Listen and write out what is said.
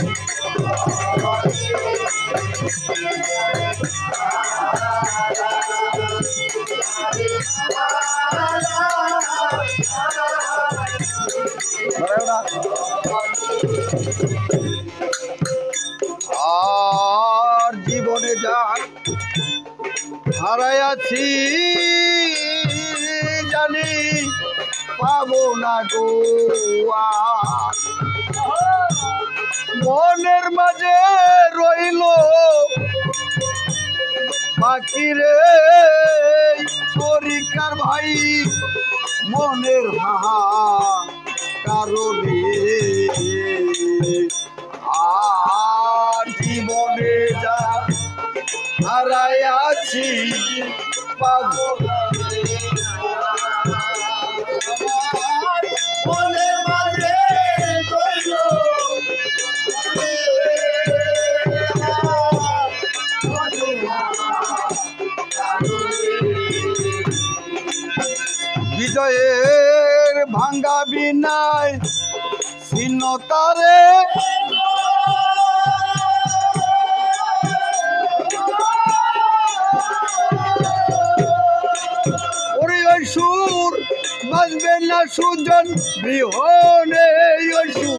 আর জীবনে যা হারাইয়াছি জানি পাবো না গো। মনের মাঝে রইল বাকি রে পরীক্ষার ভাই, মনের হাহা কারণে জীবনে যা হারাইয়াছি পাবো না রে। বিজয়ের ভাঙ্গা বিনায় ছিন্নতারে সুর বাজবে না সুজন সুর